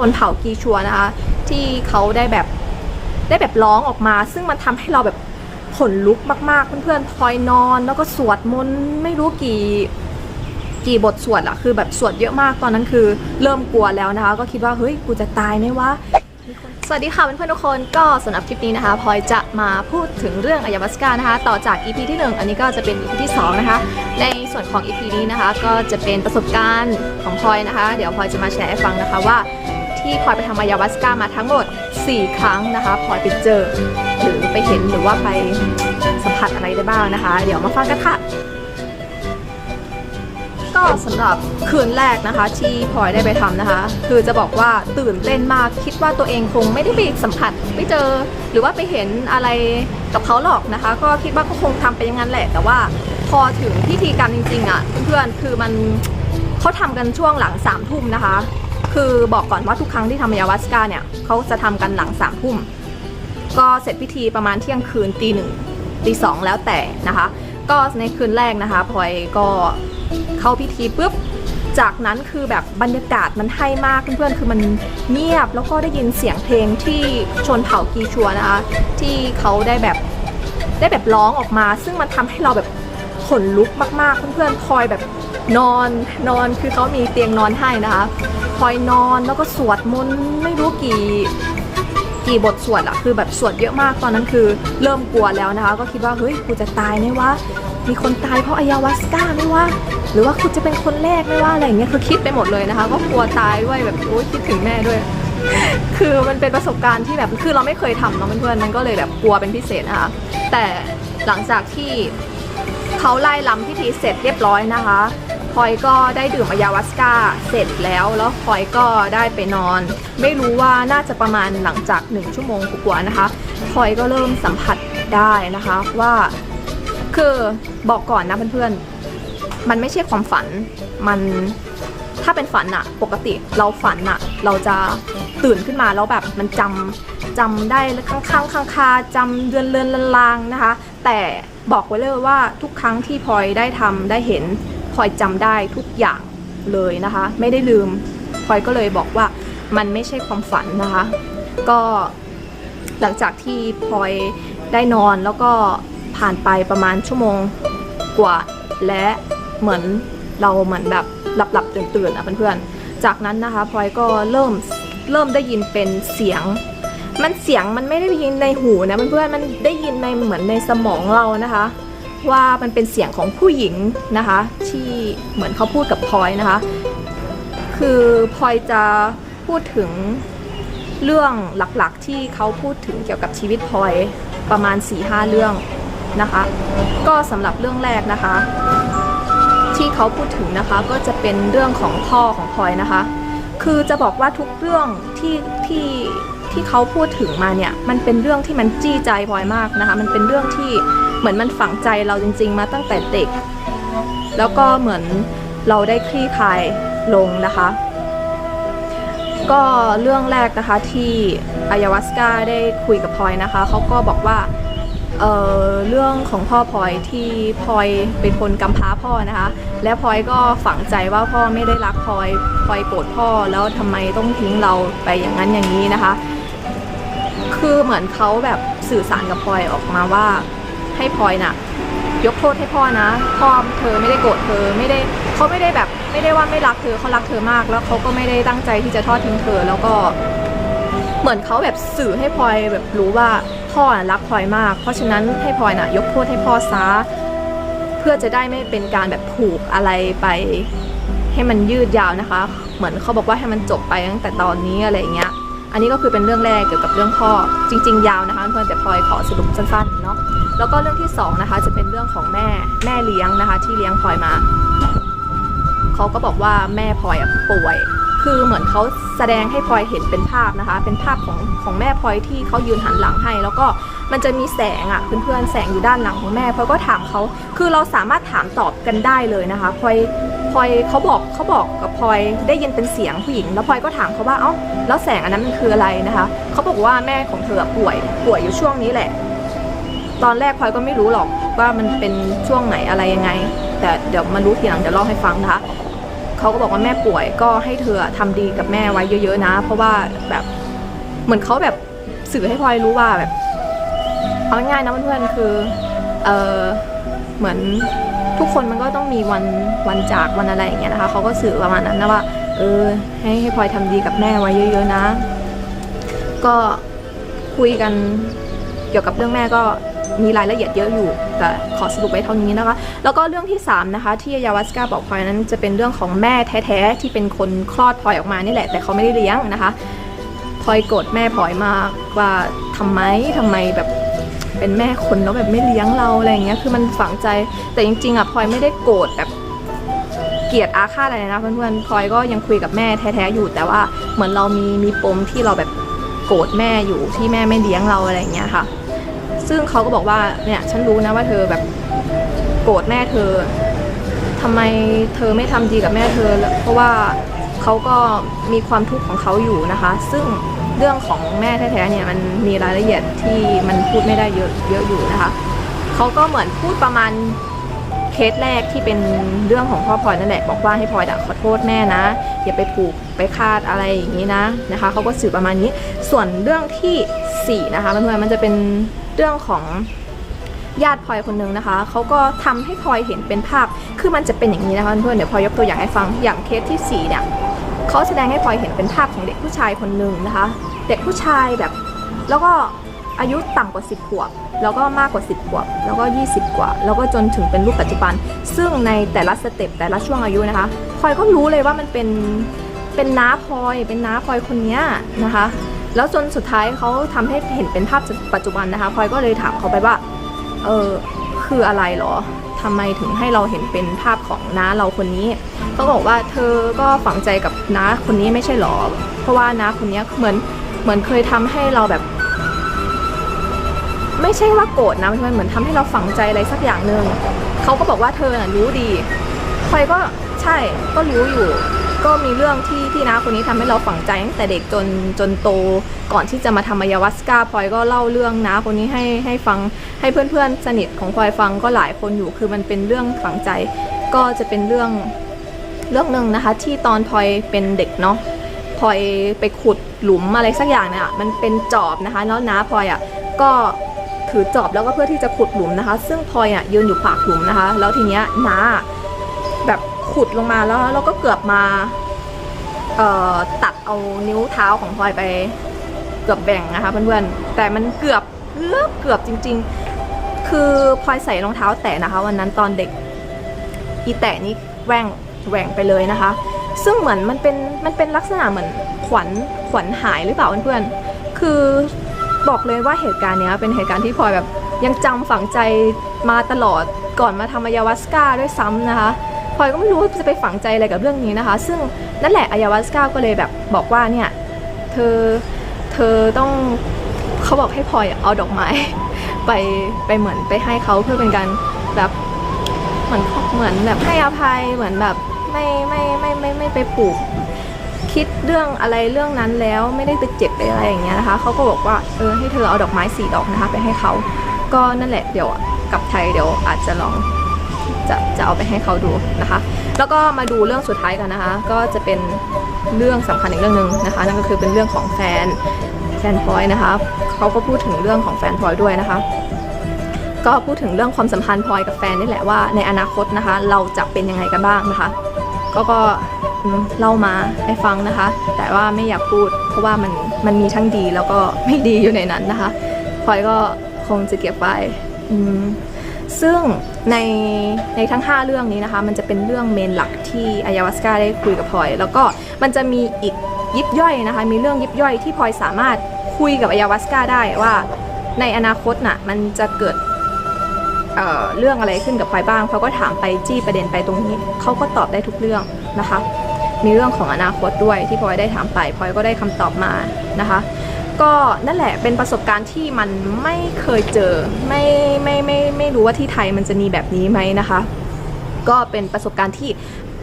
ชนเผ่ากีชัวนะคะ ที่เขาได้แบบได้แบบร้องออกมา ซึ่งมันทำให้เราแบบขนลุกมาก ๆ เพื่อนๆพลอยนอน แล้วก็สวดมนต์ไม่รู้กี่กี่บทสวดอะคือแบบสวดเยอะมากตอนนั้นคือเริ่มกลัวแล้วนะคะ ก็คิดว่าเฮ้ยกูจะตายไหมวะสวัสดีค่ะเพื่อนๆทุกคนก็สำหรับคลิปนี้นะคะพลอยจะมาพูดถึงเรื่องอายาวัสกานะคะ ต่อจาก EP ที่ 1 อันนี้ก็จะเป็น EP ที่ 2 นะคะ ในส่วนของ EP นี้นะคะ ก็จะเป็นประสบการณ์ของพลอยนะคะ เดี๋ยวพลอยจะมาแชร์ให้ฟังนะคะว่า ที่พลอยไปทำอายาวัสก้ามาทั้งหมด 4 ครั้งนะคะพลอยไปเจอหรือไปเห็นหรือว่าไปสัมผัสอะไรได้บ้างนะคะ เดี๋ยวมาฟังกันค่ะก็สำหรับคืนแรกนะคะที่พลอยได้ไปทำนะคะ คือจะบอกว่าตื่นเต้นมากคิดว่าตัวเองคงไม่ได้ไปสัมผัสไม่เจอ หรือว่าไปเห็นอะไรกับเขาหรอกนะคะ ก็คิดว่าก็คงทำไปอย่างนั้นแหละ แต่ว่าพอถึงพิธีกรรมจริงๆอะเพื่อนๆคือมันเขาทำกันช่วงหลังสามทุ่มนะคะ คือบอกก่อนว่าทุกครั้งที่ทำมายาวัสกาเนี่ยเขาจะทำกันหลังสามทุ่ม ก็เสร็จพิธีประมาณเที่ยงคืนตีหนึ่งตีสองแล้วแต่นะคะ ก็ในคืนแรกนะคะพลอยก็เข้าพิธีปุ๊บจากนั้นคือแบบบรรยากาศมันให้มากเพื่อนๆ คือมันเงียบแล้วก็ได้ยินเสียงเพลงที่ชนเผ่ากีชัวนะคะ ที่เขาได้แบบได้แบบร้องออกมา ซึ่งมันทำให้เราแบบ ขนลุกมากๆ เพื่อนๆพลอยแบบนอนนอนคือเขามีเตียงนอนให้นะคะพลอยนอนแล้วก็สวดมนต์ไม่รู้กี่กี่บทสวดอะคือแบบสวดเยอะมากตอนนั้นคือเริ่มกลัวแล้วนะคะ ก็คิดว่าเฮ้ยกูจะตายไหมวะมีคนตายเพราะอายาวัสกาไหมวะหรือว่ากูจะเป็นคนแรกไหมวะอะไรอย่างเงี้ยคือคิดไปหมดเลยนะคะ ก็กลัวตายด้วยแบบโอ๊ยคิดถึงแม่ด้วย คือมันเป็นประสบการณ์ที่แบบคือเราไม่เคยทำเนาะเพื่อนๆมันก็เลยแบบกลัวเป็นพิเศษนะคะแต่หลังจากที่ เขาไล่ลำพิธีเสร็จเรียบร้อยนะคะพลอยก็ได้ดื่มอายาวัสกาเสร็จแล้ว แล้วพลอยก็ได้ไปนอน ไม่รู้ว่าน่าจะประมาณหลังจากหนึ่งชั่วโมงกว่านะคะพลอยก็เริ่มสัมผัสได้นะคะว่า คือบอกก่อนนะเพื่อนๆ มันไม่ใช่ความฝัน มันถ้าเป็นฝันอะปกติเราฝันอะเราจะตื่นขึ้นมาแล้วแบบมันจำจำได้ข้างข้างข้างคาจำเดือนเรือนลางๆนะคะ แต่บอกไว้เลยว่าทุกครั้งที่พลอยได้ทำได้เห็นพลอยจำได้ทุกอย่างเลยนะคะ ไม่ได้ลืมพลอยก็เลยบอกว่ามันไม่ใช่ความฝันนะคะ ก็หลังจากที่พลอยได้นอนแล้วก็ผ่านไปประมาณชั่วโมงกว่า และเหมือนเราเหมือนแบบหลับหลับๆตื่นตื่นๆอะเพื่อนๆ จากนั้นนะคะพลอยก็เริ่มเริ่มได้ยินเป็นเสียง มันเสียงมันไม่ได้ยินในหูนะเพื่อนๆมันได้ยินในเหมือนในสมองเรานะคะ ว่ามันเป็นเสียงของผู้หญิงนะคะ ที่เหมือนเขาพูดกับพลอยนะคะ คือพลอยจะพูดถึงเรื่องหลักๆที่เขาพูดถึงเกี่ยวกับชีวิตพลอยประมาณ4-5เรื่องนะคะ ก็สำหรับเรื่องแรกนะคะ ที่เขาพูดถึงนะคะก็จะเป็นเรื่องของพ่อของพลอยนะคะ คือจะบอกว่าทุกเรื่องที่ที่ ที่เขาพูดถึงมาเนี่ยมันเป็นเรื่องที่มันจี้ใจพลอยมากนะคะ มันเป็นเรื่องที่เหมือนมันฝังใจเราจริง ๆ มาตั้งแต่เด็ก แล้วก็เหมือนเราได้คลี่คลายลงนะคะ ก็เรื่องแรกนะคะที่อายาวัสกาได้คุยกับพลอยนะคะเขาก็บอกว่าเออเรื่องของพ่อพลอยที่พลอยเป็นคนกำพร้าพ่อนะคะ และพลอยก็ฝังใจว่าพ่อไม่ได้รักพลอยพลอยโกรธพ่อแล้วทำไมต้องทิ้งเราไปอย่างนั้นอย่างนี้นะคะ คือเหมือนเขาแบบสื่อสารกับพลอยออกมาว่าให้พลอยน่ะ ยกโทษให้พ่อนะพ่อเธอไม่ได้โกรธเธอไม่ได้เขาไม่ได้แบบไม่ได้ว่าไม่รักเธอเขารักเธอมาก แล้วเขาก็ไม่ได้ตั้งใจที่จะทอดทิ้งเธอ แล้วก็ เหมือนเขาแบบสื่อให้พลอยแบบรู้ว่าพ่อนะรักพลอยมาก เพราะฉะนั้นให้พลอยน่ะ ยกโทษให้พ่อซะเพื่อจะได้ไม่เป็นการแบบผูกอะไรไป ให้มันยืดยาวนะคะ เหมือนเขาบอกว่าให้มันจบไปตั้งแต่ตอนนี้อะไรอย่างเงี้ย อันนี้ก็คือเป็นเรื่องแรกเกี่ยวกับเรื่องพ่อจริง ๆ ยาวนะคะเพื่อนแต่พลอยขอสรุปสั้นๆเนาะแล้วก็เรื่องที่สองนะคะจะเป็นเรื่องของแม่แม่เลี้ยงนะคะ ที่เลี้ยงพลอยมาเขาก็บอกว่าแม่พลอยป่วย คือเหมือนเขาแสดงให้พลอยเห็นเป็นภาพนะคะ เป็นภาพของของแม่พลอยที่เขายืนหันหลังให้ แล้วก็มันจะมีแสงอะเพื่อนๆแสงอยู่ด้านหลังของแม่พลอยก็ถามเขาคือเราสามารถถามตอบกันได้เลยนะคะพลอย พลอยเขาบอกเขาบอกกับพลอยได้ยินเป็นเสียงผู้หญิง แล้วพลอยก็ถามเขาว่าเอ้าแล้วแสงอันนั้นมันคืออะไรนะคะเขาบอกว่าแม่ของเธอป่วยป่วยอยู่ช่วงนี้แหละ ตอนแรกพลอยก็ไม่รู้หรอกว่ามันเป็นช่วงไหนอะไรยังไง แต่เดี๋ยวมารู้ทีหลังเดี๋ยวเล่าให้ฟังนะคะเขาก็บอกว่าแม่ป่วยก็ให้เธอทำดีกับแม่ไว้เยอะๆนะ เพราะว่าแบบเหมือนเขาแบบสื่อให้พลอยรู้ว่าแบบเอาง่ายๆนะเพื่อนๆคือเออเหมือน ทุกคนมันก็ต้องมีวันวันจากวันอะไรอย่างเงี้ยนะคะเขาก็สื่อประมาณนั้นนะว่า เออ ให้ให้พลอยทำดีกับแม่ไว้เยอะๆนะ ก็คุยกันเกี่ยวกับเรื่องแม่ก็มีรายละเอียดเยอะอยู่ แต่ขอสรุปไว้เท่านี้นะคะ แล้วก็เรื่องที่ 3 นะคะ ที่ยาวาสกาบอกพลอยนั้นจะเป็นเรื่องของแม่แท้ๆที่เป็นคนคลอดพลอยออกมานี่แหละ แต่เขาไม่ได้เลี้ยงนะคะพลอยโกรธแม่พลอยมากว่าทำไมทำไมแบบ เป็นแม่คนแล้วแบบไม่เลี้ยงเราอะไรอย่างเงี้ยคือมันฝังใจแต่จริงๆอะพลอยไม่ได้โกรธแบบเกลียดอาฆาตอะไรนะเพื่อนๆพลอยก็ยังคุยกับแม่แท้ๆอยู่ แต่ว่าเหมือนเรามีมีปมที่เราแบบโกรธแม่อยู่ที่แม่ไม่เลี้ยงเราอะไรอย่างเงี้ยค่ะ ซึ่งเขาก็บอกว่าเนี่ยฉันรู้นะว่าเธอแบบโกรธแม่เธอทำไมเธอไม่ทำดีกับแม่เธอ เพราะว่าเขาก็มีความทุกข์ของเขาอยู่นะคะ ซึ่ง เรื่องของแม่แท้ๆเนี่ยมันมีรายละเอียดที่มันพูดไม่ได้เยอะเยอะอยู่นะคะเขาก็เหมือนพูดประมาณเคสแรกที่เป็นเรื่องของพ่อพลอยนั่นแหละบอกว่าให้พลอยขอโทษแม่นะ อย่าไปผูกไปคาดอะไรอย่างนี้นะนะคะเขาก็สื่อประมาณนี้ ส่วนเรื่องที่สี่นะคะเพื่อนๆมันจะเป็นเรื่องของญาติพลอยคนหนึงนะคะเขาก็ทำให้พลอยเห็นเป็นภาพคือมันจะเป็นอย่างนี้นะคะเพื่อนๆเดี๋ยวพลอยยกตัวอย่างให้ฟังอย่างเคสที่สี่เนี่ย เขาแสดงให้พลอยเห็นเป็นภาพของเด็กผู้ชายคนหนึ่งนะคะ เด็กผู้ชายแบบ แล้วก็อายุต่ำกว่า 10 ขวบ แล้วก็มากกว่า 10 ขวบ แล้วก็ 20 กว่า แล้วก็จนถึงเป็นรูปปัจจุบัน ซึ่งในแต่ละสเต็ปแต่ละช่วงอายุนะคะพลอยก็รู้เลยว่ามันเป็นเป็นน้าพลอยเป็นน้าพลอยคนนี้นะคะ แล้วจนสุดท้ายเขาทำให้เห็นเป็นภาพปัจจุบันนะคะพลอยก็เลยถามเขาไปว่าเออคืออะไรหรอ ทำไมถึงให้เราเห็นเป็นภาพของน้าเราคนนี้เขาบอกว่าเธอก็ฝังใจกับน้าคนนี้ไม่ใช่หรอ เพราะว่าน้าคนนี้เหมือนเหมือนเคยทำให้เราแบบ ไม่ใช่ว่าโกรธนะมันเหมือนทำให้เราฝังใจอะไรสักอย่างหนึ่งเขาก็บอกว่าเธอน่ะรู้ดีคอยก็ใช่ก็รู้อยู่ ก็มีเรื่องที่ที่น้าคนนี้ทำให้เราฝังใจตั้งแต่เด็กจนจนโตก่อนที่จะมาทำอายาวัสกาพลอยก็เล่าเรื่องน้าคนนี้ให้ให้ฟังให้เพื่อนๆ สนิทของพลอยฟังก็หลายคนอยู่คือมันเป็นเรื่องฝังใจ ก็จะเป็นเรื่องเรื่องหนึ่งนะคะ ที่ตอนพลอยเป็นเด็กเนาะพลอยไปขุดหลุมอะไรสักอย่างเนี่ยมันเป็นจอบนะคะแล้วน้าพลอยอะก็ถือจอบแล้วก็เพื่อที่จะขุดหลุมนะคะ ซึ่งพลอยอะยืนอยู่ปากหลุมนะคะ แล้วทีเนี้ยน้า ขุดลงมาแล้วเราก็เกือบมาเอ่อตัดเอานิ้วเท้าของพลอยไปเกือบแบ่งนะคะเพื่อนๆแต่มันเกือบเกือบเกือบจริง ๆ คือพลอยใส่รองเท้าแตะนะคะ วันนั้นตอนเด็กอีแตะนี่แหว่งแหว่งไปเลยนะคะ ซึ่งเหมือนมันเป็นมันเป็นลักษณะเหมือนขวัญขวัญหายหรือเปล่าเพื่อนๆคือบอกเลยว่าเหตุการณ์เนี้ยเป็นเหตุการณ์ที่พลอยแบบยังจำฝังใจมาตลอดก่อนมาทำอายาวัสกาด้วยซ้ำนะคะ พลอยก็ไม่รู้ว่าจะไปฝังใจอะไรกับเรื่องนี้นะคะ ซึ่งนั่นแหละอายาวัสก้าก็เลยแบบบอกว่าเนี่ยเธอเธอต้องเขาบอกให้พลอยเอาดอกไม้ไปไปเหมือนไปให้เขาเพื่อเป็นการแบบเหมือนเหมือนแบบให้อภัยเหมือนแบบไม่ไม่ไม่ไม่ไม่ไปผูกคิดเรื่องอะไรเรื่องนั้นแล้วไม่ได้ไปเจ็บไปอะไรอย่างเงี้ยนะคะเขาก็บอกว่าเออให้เธอเอาดอกไม้สีดอกนะคะไปให้เขาก็นั่นแหละเดี๋ยวกลับไทยเดี๋ยวอาจจะลอง จะจะเอาไปให้เขาดูนะคะ แล้วก็มาดูเรื่องสุดท้ายกันนะคะ ก็จะเป็นเรื่องสำคัญอีกเรื่องหนึ่งนะคะ นั่นก็คือเป็นเรื่องของแฟนแฟนพลอยนะคะเขาก็พูดถึงเรื่องของแฟนพลอยด้วยนะคะ ก็พูดถึงเรื่องความสัมพันธ์พลอยกับแฟนนี่แหละว่าในอนาคตนะคะ เราจะเป็นยังไงกันบ้างนะคะ ก็ก็เล่ามาให้ฟังนะคะ แต่ว่าไม่อยากพูด เพราะว่ามันมันมีทั้งดีแล้วก็ไม่ดีอยู่ในนั้นนะคะพลอยก็คงจะเก็บไว้อืม ซึ่งในในทั้ง 5 เรื่องนี้นะคะ มันจะเป็นเรื่องเมนหลักที่อายาวัสกาได้คุยกับพลอย แล้วก็มันจะมีอีกยิบย่อยนะคะ มีเรื่องยิบย่อยที่พลอยสามารถคุยกับอายาวัสกาได้ว่าในอนาคตน่ะมันจะเกิดเอ่อเรื่องอะไรขึ้นกับพลอยบ้างเขาก็ถามไปจี้ประเด็นไปตรงนี้เขาก็ตอบได้ทุกเรื่องนะคะ มีเรื่องของอนาคตด้วยที่พลอยได้ถามไปพลอยก็ได้คำตอบมานะคะ ก็นั่นแหละเป็นประสบการณ์ที่มันไม่เคยเจอไม่ไม่ไม่ไม่รู้ว่าที่ไทยมันจะมีแบบนี้ไหมนะคะ ก็เป็นประสบการณ์ที่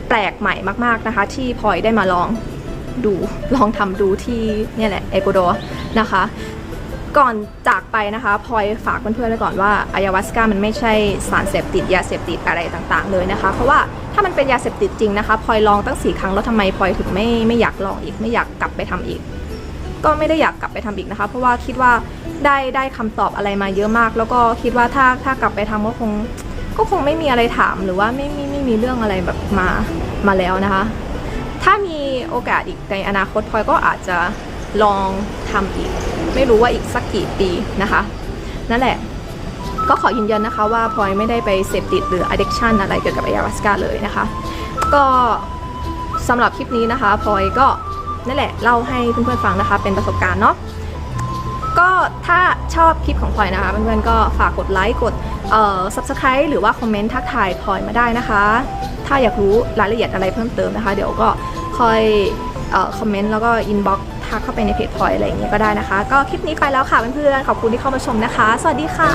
แปลกใหม่มาก ๆนะคะ ที่พลอยได้มาลองดูลองทำดูที่เนี่ยแหละเอกวาดอร์นะคะ ก่อนจากไปนะคะพลอยฝากเพื่อนๆไว้ก่อนว่าอายาวัสกามันไม่ใช่สารเสพติดยาเสพติดอะไรต่างๆ เลยนะคะ เพราะว่าถ้ามันเป็นยาเสพติดจริงนะคะพลอยลองตั้งสี่ครั้งแล้วทำไมพลอยถึงไม่ไม่อยากลองอีกไม่อยากกลับไปทำอีก ก็ไม่ได้อยากกลับไปทำอีกนะคะ เพราะว่าคิดว่าได้ได้คำตอบอะไรมาเยอะมาก แล้วก็คิดว่าถ้าถ้ากลับไปทำก็คงก็คงไม่มีอะไรถามหรือว่าไม่ไม่ไม่มีเรื่องอะไรแบบมามาแล้วนะคะ ถ้ามีโอกาสอีกในอนาคตพลอยก็อาจจะลองทำอีก ไม่รู้ว่าอีกสักกี่ปีนะคะ นั่นแหละก็ขอยืนยันนะคะว่าพลอยไม่ได้ไปเสพติดหรือ addiction อะไรเกี่ยวกับ ayahuasca เลยนะคะ ก็สำหรับคลิปนี้นะคะพลอยก็ นั่นแหละเล่าให้เพื่อนๆฟังนะคะ เป็นประสบการณ์เนาะก็ถ้าชอบคลิปของพลอยนะคะเพื่อนๆก็ฝากกดไลค์กดเอ่อ subscribe หรือว่าคอมเมนต์ทักทายพลอยมาได้นะคะ ถ้าอยากรู้รายละเอียดอะไรเพิ่มเติมนะคะ เดี๋ยวก็คอยเอ่อคอมเมนต์แล้วก็อินบ็อกซ์ทักเข้าไปในเพจพลอยอะไรอย่างเงี้ยก็ได้นะคะ ก็คลิปนี้ไปแล้วค่ะเพื่อนๆขอบคุณที่เข้ามาชมนะคะ สวัสดีค่ะ